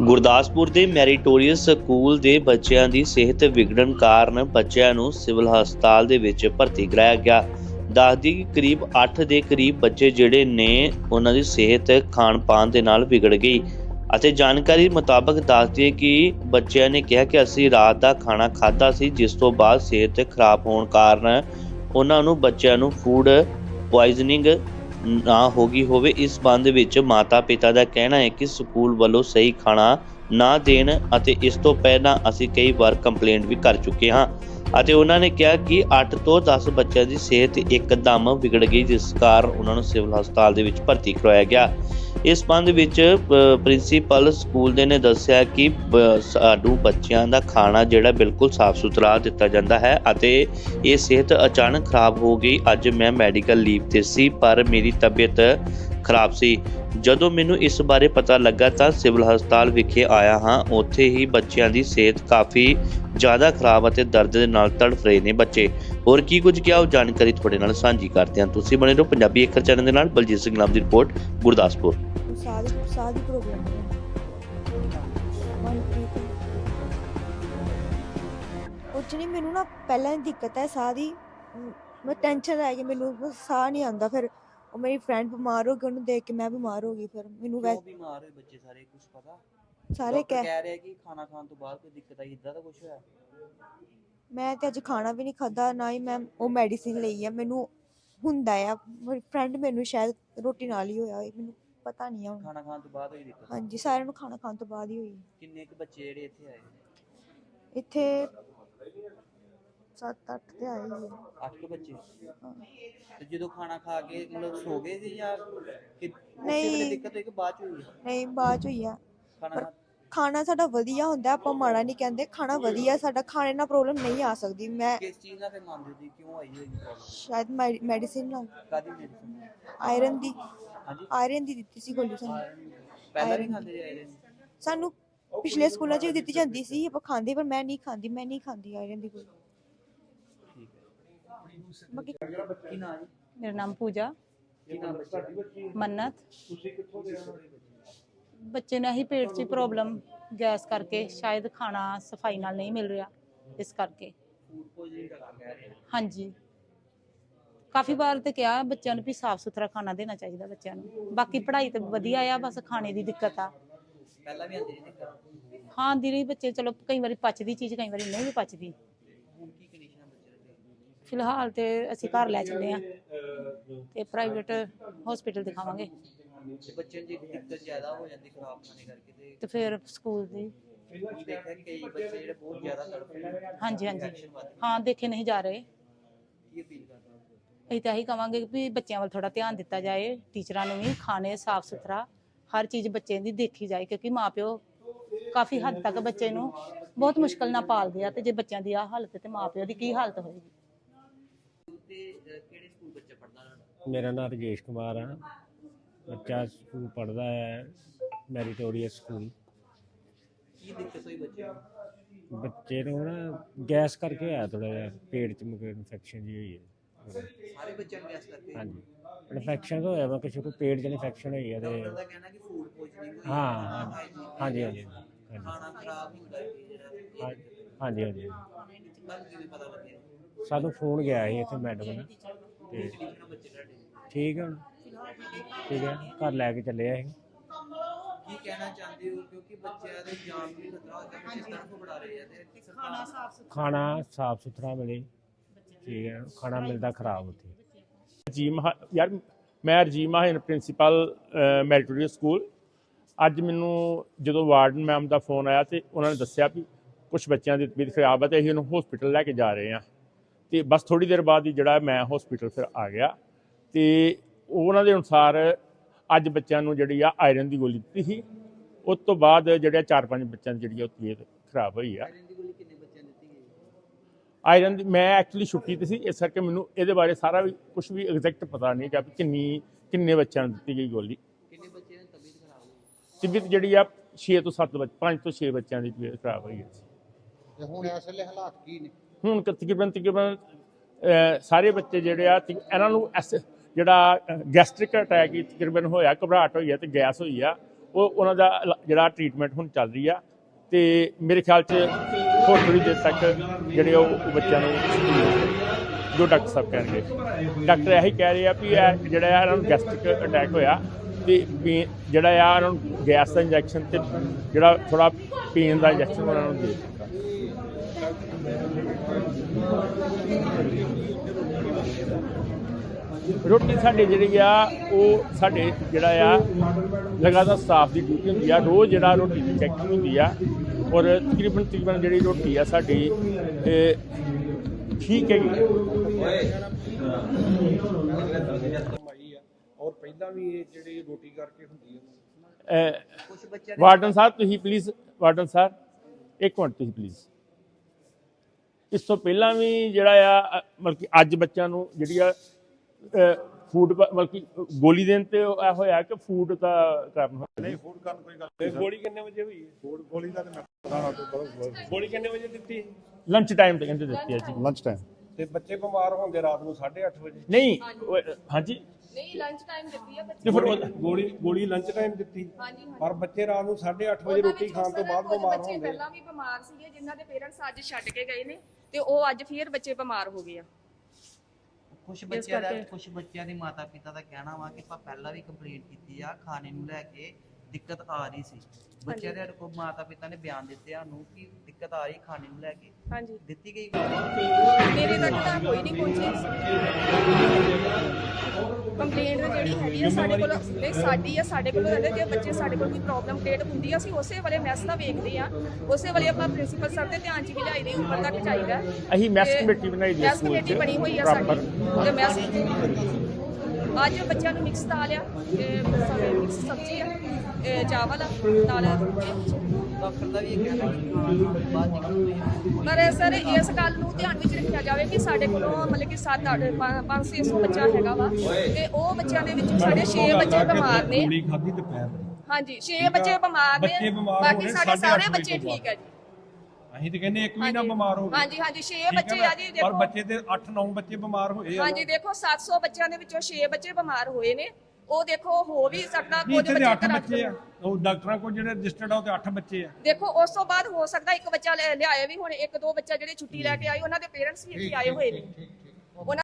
ਗੁਰਦਾਸਪੁਰ ਦੇ meritorious school ਦੇ ਬੱਚਿਆਂ ਦੀ ਸਿਹਤ ਵਿਗੜਨ ਕਾਰਨ ਬੱਚਿਆਂ ਨੂੰ ਸਿਵਲ ਹਸਪਤਾਲ ਦੇ ਵਿੱਚ ਭਰਤੀ ਕਰਾਇਆ ਗਿਆ। ਦੱਸਦੀ ਕਿ ਕਰੀਬ 8 ਦੇ ਕਰੀਬ ਬੱਚੇ ਜਿਹੜੇ ਨੇ, ਉਹਨਾਂ ਦੀ ਸਿਹਤ ਖਾਣ ਪਾਣ ਦੇ ਨਾਲ ਵਿਗੜ ਗਈ। ਅਤੇ ਜਾਣਕਾਰੀ ਮੁਤਾਬਕ ਦੱਸਦੀ ਹੈ ਕਿ ਬੱਚਿਆਂ ਨੇ ਕਿਹਾ ਕਿ ਅਸੀਂ ਰਾਤ ਦਾ ਖਾਣਾ ਖਾਧਾ ਸੀ, ਜਿਸ ਤੋਂ ਬਾਅਦ ਸਿਹਤ ਖਰਾਬ ਹੋਣ ਕਾਰਨ ਉਹਨਾਂ ਨੂੰ ਬੱਚਿਆਂ ਨੂੰ ਫੂਡ ਪੋਇਜ਼ਨਿੰਗ ਨਾ ਹੋ ਗਈ ਹੋਵੇ, ਇਸ ਸੰਬੰਧ ਵਿੱਚ ਮਾਤਾ ਪਿਤਾ ਦਾ ਕਹਿਣਾ ਹੈ ਕਿ ਸਕੂਲ ਵੱਲੋਂ ਸਹੀ ਖਾਣਾ ਨਾ ਦੇਣ ਅਤੇ ਇਸ ਤੋਂ ਪਹਿਲਾਂ ਅਸੀਂ ਕਈ ਵਾਰ ਕੰਪਲੇਂਟ ਵੀ ਕਰ ਚੁੱਕੇ ਹਾਂ। ਅਤੇ ਉਹਨਾਂ ਨੇ ਕਿਹਾ ਕਿ 8 ਤੋਂ 10 ਬੱਚਿਆਂ ਦੀ ਸਿਹਤ ਇੱਕਦਮ ਵਿਗੜ ਗਈ, ਜਿਸ ਕਾਰਨ ਉਹਨਾਂ ਨੂੰ ਸਿਵਲ ਹਸਪਤਾਲ ਦੇ ਵਿੱਚ ਭਰਤੀ ਕਰਵਾਇਆ ਗਿਆ। ਇਸ ਸੰਬੰਧ ਵਿੱਚ ਪ੍ਰਿੰਸੀਪਲ ਸਕੂਲ ਦੇ ਨੇ ਦੱਸਿਆ ਕਿ ਬ- ਬੱਚਿਆਂ ਦਾ ਖਾਣਾ ਜਿਹੜਾ ਬਿਲਕੁਲ ਸਾਫ਼ ਸੁਥਰਾ ਦਿੱਤਾ ਜਾਂਦਾ ਹੈ ਅਤੇ ਇਹ ਸਿਹਤ ਅਚਾਨਕ ਖਰਾਬ ਹੋ ਗਈ। ਅੱਜ ਮੈਂ ਮੈਡੀਕਲ ਲੀਵ ਤੇ ਸੀ, ਪਰ ਮੇਰੀ ਤਬੀਅਤ ਖਰਾਬ ਸੀ। ਜਦੋਂ ਮੈਨੂੰ ਇਸ ਬਾਰੇ ਪਤਾ ਲੱਗਾ ਤਾਂ ਸਿਵਲ ਹਸਪਤਾਲ ਵਿਖੇ ਆਇਆ ਹਾਂ। ਉੱਥੇ ਹੀ ਬੱਚਿਆਂ ਦੀ ਸਿਹਤ ਕਾਫੀ ਜ਼ਿਆਦਾ ਖਰਾਬ ਅਤੇ ਦਰਦ ਦੇ ਨਾਲ ਤੜਫ ਰਹੇ ਨੇ ਬੱਚੇ। ਹੋਰ ਕੀ ਕੁਝ ਕਿਹਾ, ਉਹ ਜਾਣਕਾਰੀ ਤੁਹਾਡੇ ਨਾਲ ਸਾਂਝੀ ਕਰਦੇ ਹਾਂ। ਤੁਸੀਂ ਬਣੇ ਰਹੋ ਪੰਜਾਬੀ ਅੱਖਰ ਚੈਨਲ ਦੇ ਨਾਲ। ਬਲਜੀਤ ਸਿੰਘ ਨਾਮ ਦੀ ਰਿਪੋਰਟ, ਗੁਰਦਾਸਪੁਰ। ਸਾਹ ਦੀ ਸਾਹ ਦੀ ਪ੍ਰੋਬਲਮ ਹੈ। ਮਨਪ੍ਰੀਤ। ਕੁਝ ਨਹੀਂ ਮੈਨੂੰ ਨਾ ਪਹਿਲਾਂ ਹੀ ਦਿੱਕਤ ਹੈ ਸਾਹ ਦੀ ਮ, ਟੈਨਸ਼ਨ ਰਹਿ ਗਈ ਮੈਨੂੰ ਸਾਹ ਨਹੀਂ ਆਉਂਦਾ ਫਿਰ। ਉਹ ਮੇਰੀ ਫਰੈਂਡ ਬਿਮਾਰ ਹੋ ਗਈ ਉਹਨੂੰ ਦੇਖ ਕੇ ਮੈਂ ਬਿਮਾਰ ਹੋ ਗਈ ਫਿਰ। ਮੈਨੂੰ ਵੈ ਕਿਉਂ ਬਿਮਾਰ ਹੋਏ ਬੱਚੇ ਸਾਰੇ ਕੁਝ ਪਤਾ? ਸਾਰੇ ਕਹਿ ਕਹਿ ਰਹੇ ਕਿ ਖਾਣਾ ਖਾਣ ਤੋਂ ਬਾਅਦ ਕੋਈ ਦਿੱਕਤ ਆਈ ਇਦਾਂ ਦਾ ਕੁਝ ਹੋਇਆ? ਮੈਂ ਤੇ ਅੱਜ ਖਾਣਾ ਵੀ ਨਹੀਂ ਖਾਦਾ ਨਾ ਹੀ ਮੈਂ ਉਹ ਮੈਡੀਸਿਨ ਲਈ ਆ। ਮੈਨੂੰ ਹੁੰਦਾ ਆ ਮੇਰੀ ਫਰੈਂਡ ਮੈਨੂੰ ਸ਼ਾਇਦ ਰੋਟੀ ਨਾਲ ਹੀ ਹੋਇਆ ਮੈਨੂੰ ਪਤਾ ਨਹੀਂ ਹੁਣ। ਖਾਣਾ ਖਾਣ ਤੋਂ ਬਾਅਦ ਹੋਈ ਦਿੱਕਤ? ਹਾਂਜੀ ਸਾਰਿਆਂ ਨੂੰ ਖਾਣਾ ਖਾਣ ਤੋਂ ਬਾਅਦ ਹੀ ਹੋਈ। ਕਿੰਨੇ ਕੁ ਬੱਚੇ ਜਿਹੜੇ ਇੱਥੇ ਆਏ? ਇੱਥੇ 7-8 ਤੇ ਆਏ ਹੀ ਆ। ਅੱਠ ਕੁ ਬੱਚੇ? ਹਾਂ। ਤੇ ਜਦੋਂ ਖਾਣਾ ਖਾ ਕੇ ਮਤਲਬ ਸੋ ਗਏ ਸੀ ਜਾਂ ਕਿ ਉਸੇ ਨਹੀਂ। ਵੇਲੇ ਦਿੱਕਤ ਹੋਈ ਕਿ ਬਾਅਦ ਚ ਹੋਈ? ਨਹੀਂ ਬਾਅਦ ਚ ਹੋਈ ਆ। ਖਾਣਾ ਖਾ- ਖਾਣਾ ਸਾਡਾ ਵਧੀਆ ਹੁੰਦਾ ਆਪਾਂ ਮਾੜਾ ਨਹੀਂ ਕਹਿੰਦੇ ਖਾਣਾ ਵਧੀਆ ਸਾਡਾ ਖਾਣੇ ਨਾਲ ਪ੍ਰੋਬਲਮ ਨਹੀਂ ਆ ਸਕਦੀ। ਮੈਂ ਕਿਸ ਚੀਜ਼ ਨਾਲ ਫਿਰ ਮੰਨਦੇ ਸੀ ਕਿਉਂ ਆਈ ਹੋਈ ਪ੍ਰੋਬਲਮ ਸ਼ਾਇਦ ਮੈਡੀਸਿਨ ਨਾਲ। ਕਾਦੀ ਮੈਡੀਸਨ? ਆਇਰਨ ਦੀ। ਹਾਂਜੀ। ਆਇਰਨ ਦੀ ਦਿੱਤੀ ਸੀ ਗੋਲੀ ਸਾਨੂੰ। ਪਹਿਲਾਂ ਵੀ ਖਾਂਦੇ ਰਹੇ ਆਇਰਨ ਸਾਨੂੰ ਪਿਛਲੇ ਸਕੂਲਾਂ 'ਚ ਵੀ ਦਿੱਤੀ ਜਾਂਦੀ ਸੀ ਆਪਾਂ ਖਾਂਦੇ ਪਰ ਮੈਂ ਨਹੀਂ ਖਾਂਦੀ ਮੈਂ ਨਹੀਂ ਖਾਂਦੀ ਆਇਰਨ ਦੀ ਗੋਲੀ। ਬਾਕੀ ਕੀ ਮੇਰਾ ਨਾਮ ਪੂਜਾ। ਕੀ ਨਾਮ ਬੱਚੇ? ਮੰਨਤ। ਬੱਚੇ? ਨੂੰ ਹੀ ਪੇਟ 'ਚ ਪ੍ਰੋਬਲਮ ਗੈਸ ਕਰਕੇ ਸ਼ਾਇਦ ਖਾਣਾ ਸਫ਼ਾਈ ਨਾਲ ਨਹੀਂ ਮਿਲ ਰਿਹਾ ਇਸ ਕਰਕੇ। ਫੂਡ ਪੋਇਜ਼ਨਿੰਗ ਦਾ ਕਹਿ ਰਹੇ ਆ। ਹਾਂਜੀ। ਕਾਫੀ ਵਾਰ ਤੇ ਕਿਹਾ ਬੱਚਿਆਂ ਨੂੰ ਵੀ ਸਾਫ਼ ਸੁਥਰਾ ਖਾਣਾ ਦੇਣਾ ਚਾਹੀਦਾ ਬੱਚਿਆਂ ਨੂੰ। ਬਾਕੀ ਪੜ੍ਹਾਈ ਤੇ ਵਧੀਆ ਆ ਬਸ ਖਾਣੇ ਦੀ ਦਿੱਕਤ ਆ। ਪਹਿਲਾਂ ਵੀ ਆਂਦੇ ਸੀ ਦਿੱਕਤ ਹਾਂ ਦੀ ਰਹੀ ਬੱਚੇ ਚਲੋ ਕਈ ਵਾਰੀ ਪਚਦੀ ਚੀਜ਼ ਕਈ ਵਾਰੀ ਨਹੀਂ ਵੀ ਪਚਦੀ। ਹੁਣ ਕੀ ਕੰਡੀਸ਼ਨ ਹੈ ਬੱਚੇ ਦੀ? ਫਿਲਹਾਲ ਤੇ ਅਸੀਂ ਘਰ ਲੈ ਚੱਲੇ ਆ ਤੇ ਪ੍ਰਾਈਵੇਟ ਹਸਪੀਟਲ ਦਿਖਾਵਾਂਗੇ। ਤੇ ਬੱਚਿਆਂ ਦੀ ਦਿੱਕਤ ਜ਼ਿਆਦਾ ਹੋ ਜਾਂਦੀ ਖਰਾਬ ਖਾਣੇ ਕਰਕੇ ਤੇ ਤੇ ਫਿਰ ਸਕੂਲ ਦੀ। ਹੁਣ ਦੇਖਿਆ ਕਿ ਕਈ ਬੱਚੇ ਜਿਹੜੇ ਬਹੁਤ ਜ਼ਿਆਦਾ ਤੜਫਦੇ ਨੇ। ਹਾਂਜੀ ਹਾਂਜੀ। ਹਾਂ ਦੇਖੇ ਨਹੀਂ ਜਾ ਰਹੇ। ਕੀ ਅਪੀਲ ਅਸੀਂ ਤਾਂ ਇਹੀ ਕਵਾਂਗੇ ਵੀ ਬੱਚਿਆਂ ਵੱਲ ਥੋੜਾ ਧਿਆਨ ਦਿੱਤਾ ਜਾਏ ਟੀਚਰਾਂ ਨੂੰ ਵੀ ਖਾਣੇ ਸਾਫ਼ ਸੁਥਰਾ ਹਰ ਚੀਜ਼ ਬੱਚੇ ਦੀ ਦੇਖੀ ਜਾਏ ਕਿਉਂਕਿ ਮਾਪਿਓ ਕਾਫੀ ਹੱਦ ਤੱਕ ਬੱਚੇ ਨੂੰ ਬਹੁਤ ਮੁਸ਼ਕਲ ਨਾਲ ਪਾਲਦੇ ਆ ਤੇ ਜੇ ਬੱਚਿਆਂ ਦੀ ਆ ਹਾਲਤ ਤੇ ਮਾਪਿਓ ਦੀ ਕੀ ਹਾਲਤ ਹੋਏਗੀ? ਤੇ ਅਹ, ਕਿਹੜੇ ਸਕੂਲ ਬੱਚਾ ਪੜਦਾ ਮੇਰਾ ਨਾਮ ਰਜੇਸ਼ ਕੁਮਾਰ ਆ। ਬੱਚਾ ਸਕੂਲ ਪੜ੍ਹਦਾ ਹੈ ਮੈਰੀਟੋਰੀਅਸ ਸਕੂਲ। ਕੀ ਦਿੱਕਤ ਹੋਈ ਬੱਚੇ ਨੂੰ? ਬੱਚੇ ਨੂੰ ਨਾ ਗੈਸ ਕਰਕੇ ਹੋਇਆ ਥੋੜਾ ਜਿਹਾ ਪੇਟ ਚ ਮੁਕੇ ਇਨਫੈਕਸ਼ਨ ਜੀ ਹੋਈ ਹੈ। ਸਾਰੇ ਬੱਚਿਆਂ ਨੂੰ ਗੈਸ ਕਰਦੇ ਹਾਂਜੀ। ਇਨਫੈਕਸ਼ਨ ਹੋਇਆ ਵਾ ਕਿਸੇ ਕੋ ਪੇਟ ਚ ਇਨਫੈਕਸ਼ਨ ਹੋਈ ਹੈ ਤੇ ਡਾਕਟਰ ਦਾ ਕਹਿਣਾ ਕਿ ਫੂਡ ਪੋਇਜ਼ਨਿੰਗ ਹੋਈ ਹਾਂ ਹੈ, ਹਾਂ, hygiene ਹਾਂਜੀ ਹਾਂਜੀ ਹੈ, ਹਾਂਜੀ। ਖਾਣਾ ਖਰਾਬ ਹੁੰਦਾ ਹੈ ਹਾਂਜੀ ਪਤਾ ਲੱਗਿਆ? ਸਾਨੂੰ ਫੋਨ ਗਿਆ ਸੀ ਇੱਥੇ ਮੈਡਮ ਨੇ ਤੇ ਕਿੰਨੇ ਬੱਚੇ ਤੁਹਾਡੇ? ਠੀਕ ਹੈ ਹੁਣ? ਠੀਕ ਹੈ ਘਰ ਲੈ ਕੇ ਚੱਲੇ ਆ ਅਸੀਂ। ਕੀ ਕਹਿਣਾ ਚਾਹੁੰਦੇ ਹੋ? ਕਿਉਂਕਿ ਬੱਚਿਆਂ ਦੇ ਜਾਨ ਨੂੰ ਵੀ ਖਤਰਾ ਹੋ ਗਿਆ ਬੱਚੇ ਤਰਫ ਬੜਾ ਰਹੇ ਆ ਤੇ ਖਾਣਾ ਸਾਫ਼ ਖਾਣਾ ਸਾਫ਼ ਸੁਥਰਾ ਮਿਲੇ। ਠੀਕ ਹੈ ਖਾਣਾ ਮਿਲਦਾ ਖਰਾਬ ਉੱਥੇ। ਰਜੀਮ ਹਾ- ਯਾਰ ਮੈਂ ਰਜੀਮ ਹਾਨ ਪ੍ਰਿੰਸੀਪਲ ਮੈਰੀਟੋਰੀਅਸ ਸਕੂਲ। ਅੱਜ ਮੈਨੂੰ ਜਦੋਂ ਵਾਰਡਨ ਮੈਮ ਦਾ ਫੋਨ ਆਇਆ ਤੇ ਉਹਨਾਂ ਨੇ ਦੱਸਿਆ ਵੀ ਕੁਝ ਬੱਚਿਆਂ ਦੀ ਤਬੀਅਤ ਖਰਾਬ ਹੈ ਤੇ ਅਸੀਂ ਉਹਨੂੰ ਹਸਪੀਟਲ ਲੈ ਕੇ ਜਾ ਰਹੇ ਹਾਂ। ਤੇ ਬਸ ਥੋੜੀ ਦੇਰ ਬਾਅਦ ਹੀ ਜਿਹੜਾ ਮੈਂ ਹਸਪੀਟਲ ਫਿਰ ਆ ਗਿਆ ਤੇ ਉਹਨਾਂ ਦੇ ਅਨੁਸਾਰ ਅੱਜ ਬੱਚਿਆਂ ਨੂੰ ਜਿਹੜੀ ਆ ਆਇਰਨ ਦੀ ਗੋਲੀ ਦਿੱਤੀ ਸੀ। ਉਸ ਤੋਂ ਬਾਅਦ ਜਿਹੜੇ ਚਾਰ ਪੰਜ ਬੱਚਿਆਂ ਦੀ ਜਿਹੜੀ ਆ ਉਹ ਤਬੀਅਤ ਖਰਾਬ ਹੋਈ ਆ ਆਇਰਨ ਦੀ ਗੋਲੀ ਕਿੰਨੇ ਬੱਚਿਆਂ ਨੂੰ ਦਿੱਤੀ ਗਈ ਆਇਰਨ ਦੀ ਮੈਂ ਐਕਚੁਅਲੀ ਛੁੱਟੀ ਤੇ ਸੀ ਇਸ ਕਰਕੇ ਮੈਨੂੰ ਇਹਦੇ ਬਾਰੇ ਸਾਰਾ ਵੀ ਕੁਝ ਵੀ ਐਗਜ਼ੈਕਟ ਪਤਾ ਨਹੀਂ ਕਿ ਵੀ ਕਿੰਨੀ ਕਿੰਨੇ ਬੱਚਿਆਂ ਨੂੰ ਦਿੱਤੀ ਗਈ ਗੋਲੀ। ਕਿੰਨੇ ਬੱਚਿਆਂ ਦੀ ਤਬੀਅਤ ਖਰਾਬ ਹੋਈ? ਤਬੀਅਤ ਜਿਹੜੀ ਆ 6 ਤੋਂ 7 ਬੱਚ 5 ਤੋਂ 6 ਬੱਚਿਆਂ ਦੀ ਤਬੀਅਤ ਖਰਾਬ ਹੋਈ ਹੈ ਤੇ ਹੁਣ ਇਸ ਵੇਲੇ ਹਾਲਾਤ ਕੀ ਨੇ? ਹੁਣ ਤਕਰੀਬਨ ਤਕਰੀਬਨ ਸਾਰੇ ਬੱਚੇ ਜਿਹੜੇ ਆ ਇਹਨਾਂ ਨੂੰ ਐਸ- ਜਿਹੜਾ ਗੈਸਟ੍ਰਿਕ ਅਟੈਕ ਤਕਰੀਬਨ ਹੋਇਆ ਘਬਰਾਹਟ ਹੋਈ ਹੈ ਤੇ ਗੈਸ ਹੋਈ ਆ। ਉਹ ਉਹਨਾਂ ਦਾ ਜਿਹੜਾ ਟ੍ਰੀਟਮੈਂਟ ਹੁਣ ਚੱਲ ਰਹੀ ਆ। ਤੇ ਮੇਰੇ ਖਿਆਲ 'ਚ ਹੋਰ ਥੋੜੀ ਦੇਰ ਤੱਕ ਜਿਹੜੇ ਉਹ ਬੱਚਿਆਂ ਨੂੰ ਸਕੂਲ ਜੋ ਡਾਕਟਰ ਸਾਹਿਬ ਕਹਿਣਗੇ ਡਾਕਟਰ ਇਹੀ ਕਹਿ ਰਹੇ ਆ ਵੀ ਇਹ ਜਿਹੜਾ ਆ ਇਹਨਾਂ ਨੂੰ ਗੈਸਟ੍ਰਿਕ ਅਟੈਕ ਹੋਇਆ ਤੇ ਜਿਹੜਾ ਆ ਇਹਨਾਂ ਨੂੰ ਗੈਸ ਦਾ ਇੰਜੈਕਸ਼ਨ ਤੇ ਜਿਹੜਾ ਥੋੜਾ ਪੇਨ ਦਾ ਇੰਜੈਕਸ਼ਨ ਉਹਨਾਂ ਨੂੰ ਦੇ ਦਿੱਤਾ। ਰੋਟੀ ਸਾਡੇ ਜਿਹੜੀ ਆ, ਉਹ ਸਾਡੇ ਜਿਹੜਾ ਆ, ਲਗਾਤਾਰ ਸਟਾਫ ਦੀ ਡਿਊਟੀ ਹੁੰਦੀ ਆ। ਰੋਜ਼ ਜਿਹੜਾ ਰੋਟੀ ਦੀ ਚੈਕਿੰਗ ਹੁੰਦੀ ਆ ਔਰ ਤਕਰੀਬਨ ਤਕਰੀਬਨ ਜਿਹੜੀ ਰੋਟੀ ਆ ਸਾਡੀ ਇਹ ਠੀਕ ਹੈਗੀ ਔਰ ਪਹਿਲਾਂ ਵੀ ਇਹ ਜਿਹੜੀ ਰੋਟੀ ਕਰਕੇ ਹੁੰਦੀ ਦੇ ਵਾਰਡਨ ਸਾਹਿਬ ਤੁਸੀਂ ਪਲੀਜ਼ ਵਾਰਡਨ ਸਾਹਿਬ ਇੱਕ ਮਿੰਟ ਤੁਸੀਂ ਪਲੀਜ਼ ਇਸ ਤੋਂ ਪਹਿਲਾਂ ਵੀ ਜਿਹੜਾ ਆ ਮਤਲਬ ਕਿ ਅੱਜ ਬੱਚਿਆਂ ਨੂੰ ਜਿਹੜੀ ਆ ਫੂਡ ਮਤਲਬ ਕਿ ਗੋਲੀ ਦੇਣ ਤੇ ਇਹ ਹੋਇਆ ਕਿ ਫੂਡ ਦਾ ਕਾਰਨ ਹੋਇਆ? ਨਹੀਂ ਫੂਡ ਕਰਨ ਕੋਈ ਗੱਲ ਨਹੀਂ ਗੋਲੀ ਕਿੰਨੇ ਵਜੇ ਹੋਈ ਫੂਡ ਗੋਲੀ ਦਾ ਗੋਲੀ ਕਿੰਨੇ ਵਜੇ ਦਿੱਤੀ? ਲੰਚ ਟਾਈਮ ਤੇ ਕਹਿੰਦੇ ਦਿੱਤੀ ਆ ਜੀ। ਲੰਚ ਟਾਈਮ ਤੇ ਬੱਚੇ ਬਿਮਾਰ ਹੋਣਗੇ ਰਾਤ ਨੂੰ 8:30 ਵਜੇ? ਨਹੀਂ ਉਹ- ਹਾਂਜੀ? ਨਹੀਂ ਲੰਚ ਟਾਈਮ ਦਿੱਤੀ ਆ ਬੱਚੇ। ਤੇ ਫਿਰ ਉਹ- ਗੋਲੀ ਗੋਲੀ ਲੰਚ ਟਾਈਮ ਦਿੱਤੀ। ਹਾਂਜੀ ਹਾਂਜੀ। ਪਰ ਬੱਚੇ ਰਾਤ ਨੂੰ 8:30 ਵਜੇ ਰੋਟੀ ਖਾਣ ਤੋਂ ਬਾਅਦ ਬਿਮਾਰ ਬੱਚੇ ਹੋਣਗੇ ਪਹਿਲਾਂ ਵੀ ਬਿਮਾਰ ਸੀਗੇ ਜਿਨ੍ਹਾਂ ਦੇ ਪੇਰੈਂਟਸ ਅੱਜ ਛੱਡ ਕੇ ਗਏ ਨੇ ਤੇ ਉਹ ਅੱਜ ਫੇਰ ਬੱਚੇ ਬਿਮਾਰ ਹੋ ਗਏ ਆ। ਕੁਝ ਬੱਚਿਆਂ ਦਾ ਕੁਝ ਬੱਚਿਆਂ ਦੇ ਮਾਤਾ ਪਿਤਾ ਦਾ ਕਹਿਣਾ ਵਾ ਕਿ ਆਪਾਂ ਪਹਿਲਾਂ ਵੀ ਕੰਪਲੇਂਟ ਕੀਤੀ ਆ ਖਾਣੇ ਨੂੰ ਲੈ ਕੇ ਦਿੱਕਤ ਆ ਰਹੀ ਸੀ। ਬੱਚਿਆਂ ਦੇ ਕੋਲ ਮਾਤਾ ਪਿਤਾ ਨੇ ਬਿਆਨ ਦਿੱਤੇ ਆ ਨੂੰ ਕਿ ਦਿੱਕਤ ਆ ਰਹੀ ਖਾਣੇ ਨੂੰ ਲੈ ਕੇ। ਹਾਂਜੀ। ਦਿੱਤੀ ਗਈ ਮੇਰੇ ਤੱਕ ਤਾਂ ਕੋਈ ਨਹੀਂ ਪਹੁੰਚੀ। ਕੰਪਲੇਂਟ ਜਿਹੜੀ ਹੈਗੀ ਆ ਸਾਡੇ ਕੋਲ ਨਹੀਂ ਸਾਡੀ ਆ ਸਾਡੇ ਕੋਲ ਰਹਿੰਦੇ ਜੇ ਬੱਚੇ ਸਾਡੇ ਕੋਲ ਕੋਈ ਪ੍ਰੋਬਲਮ ਕ੍ਰੀਏਟ ਹੁੰਦੀ ਆ ਅਸੀਂ ਉਸੇ ਵੇਲੇ ਮੈਸ ਦਾ ਵੇਖਦੇ ਆ। ਉਸੇ ਵੇਲੇ ਆਪਣਾ ਪ੍ਰਿੰਸੀਪਲ ਸਰ ਦੇ ਧਿਆਨ ਚ ਵੀ ਲਿਆਈ ਦੇ ਉੱਪਰ ਤੱਕ ਚਾਹੀਦਾ। ਅਸੀਂ ਮੈਸ ਕਮੇਟੀ ਬਣਾਈ ਦੀ ਮੈਸ ਕਮੇਟੀ ਬਣੀ ਹੋਈ ਆ। ਸਾਡੀ। ਤੇ ਮੈਸ ਅੱਜ ਬੱਚਿਆਂ ਨੂੰ ਮਿਕਸ ਦਾਲ ਆ ਤੇ ਮਿਕਸ ਸਬਜ਼ੀ ਆ ਇਹ ਚਾਵਲ ਆ ਨਾਲ ਡਾਕਟਰ ਦਾ ਵੀ ਇਹ ਕਹਿਣਾ ਕਿ ਬਾਅਦ ਦੀ ਗੱਲ ਹੋਈ ਪਰ ਸਰ ਇਸ ਗੱਲ ਨੂੰ ਧਿਆਨ ਵਿੱਚ ਰੱਖਿਆ ਜਾਵੇ ਕਿ ਸਾਡੇ ਕੋਲੋਂ ਮਤਲਬ ਕਿ 7 8 5 600 ਬੱਚਾ ਹੈਗਾ ਵਾ ਤੇ ਉਹ ਬੱਚਿਆਂ ਦੇ ਵਿੱਚ ਸਾਡੇ 6 ਬੱਚੇ ਬਿਮਾਰ ਨੇ। ਹਾਂਜੀ 6 ਬੱਚੇ ਬਿਮਾਰ ਨੇ ਬਾਕੀ ਸਾਡੇ ਸਾਰੇ ਬੱਚੇ ਠੀਕ ਹੈ ਜੀ। ਅਸੀਂ ਤੇ ਕਹਿੰਦੇ ਇੱਕ ਵੀ ਨਾ। ਬਿਮਾਰ ਹੋਵੇ। ਹਾਂਜੀ ਹਾਂਜੀ 6 ਠੀਕ ਹੈ ਬੱਚੇ ਨਾ? ਆ ਜੀ ਪਰ ਦੇਖੋ। ਬੱਚੇ ਤੇ 8-9 ਬੱਚੇ ਬਿਮਾਰ ਹੋਏ ਆ ਹਾਂਜੀ ਦੇਖੋ 700 ਬੱਚਿਆਂ ਦੇ ਵਿੱਚੋਂ 6 ਬੱਚੇ ਬਿਮਾਰ ਹੋਏ ਨੇ। ਉਹ ਦੇਖੋ ਹੋ ਵੀ ਸਕਦਾ ਕੁਝ ਇੱਥੇ ਬੱਚੇ 8 ਘਰਾਂ ਬੱਚੇ ਆ? ਉਹ ਡਾਕਟਰਾਂ ਕੋਲ ਜਿਹੜੇ ਰਜਿਸਟਰਡ ਆ ਉਹ ਤੇ 8 ਬੱਚੇ ਆ। ਦੇਖੋ ਉਸ ਤੋਂ ਬਾਅਦ ਹੋ ਸਕਦਾ ਇੱਕ ਬੱਚਾ ਲੈ- ਲਿਆਏ ਵੀ ਹੁਣ। ਇੱਕ ਦੋ ਬੱਚਾ ਜਿਹੜੇ ਛੁੱਟੀ ਲੈ ਕੇ ਆਏ ਉਹਨਾਂ ਦੇ ਪੇਰੈਂਟਸ ਵੀ ਇੱਥੇ ਆਏ ਹੋਏ ਨੇ। ਉਹਨਾਂ